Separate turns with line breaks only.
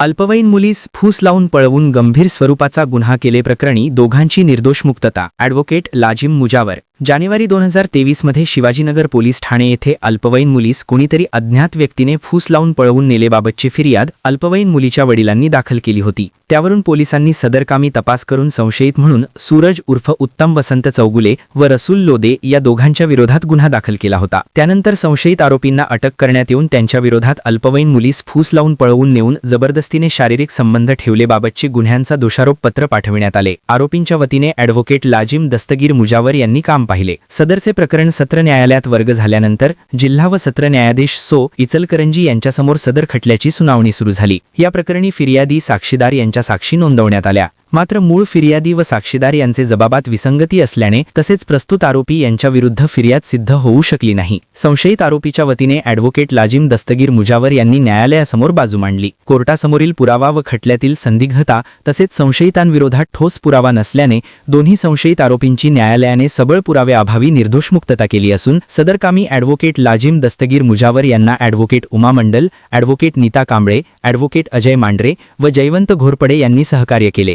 अल्पवयीन मुलीस फूस लावून पळवून गंभीर स्वरूपाचा गुन्हा केलेप्रकरणी दोघांची निर्दोष मुक्तता ॲडव्होकेट लाजिम मुजावर. जानेवारी दोन हजार तेवीसमध्ये शिवाजीनगर पोलीस ठाणे येथे अल्पवयीन मुलीस कोणीतरी अज्ञात व्यक्तीने फूस लावून पळवून नेलेबाबतची फिर्याद अल्पवयीन मुलीच्या वडिलांनी दाखल केली होती. त्यावरून पोलिसांनी सदरकामी तपास करून संशयित म्हणून सूरज उर्फ उत्तम वसंत चौगुले व रसूल लोदे या दोघांच्या विरोधात गुन्हा दाखल केला होता. त्यानंतर संशयित आरोपींना अटक करण्यात येऊन त्यांच्या विरोधात अल्पवयीन मुलीस फूस लावून पळवून नेऊन जबरदस्तीने शारीरिक संबंध ठेवलेबाबतची गुन्ह्यांचा दोषारोप पत्र पाठविण्यात आले. आरोपींच्या वतीने ॲडव्होकेट लाजिम दस्तगीर मुजावर यांनी काम पाहिले. सदरचे प्रकरण सत्र न्यायालयात वर्ग झाल्यानंतर जिल्हा व सत्र न्यायाधीश सो इचलकरंजी यांच्यासमोर सदर खटल्याची सुनावणी सुरू झाली. या प्रकरणी फिर्यादी साक्षीदार यांच्या साक्षी नोंदवण्यात आल्या. मात्र मूळ फिर्यादी व साक्षीदार यांचे जबाबात विसंगती असल्याने तसेच प्रस्तुत आरोपी यांच्या विरुद्ध फिर्याद सिद्ध होऊ शकली नाही. संशयित आरोपीच्या वतीने ॲडव्होकेट लाजिम दस्तगीर मुजावर यांनी न्यायालयासमोर बाजू मांडली. कोर्टासमोरील पुरावा व खटल्यातील संदिग्धता तसेच संशयितांविरोधात ठोस पुरावा नसल्याने दोन्ही संशयित आरोपींची न्यायालयाने सबळ पुराव्याअभावी निर्दोष मुक्तता केली असून सदरकामी ॲडव्होकेट लाजिम दस्तगीर मुजावर यांना advocate Uma Mandal advocate Nita Kamble advocate Ajay Mandhare व जयवंत घोरपडे यांनी सहकार्य केले.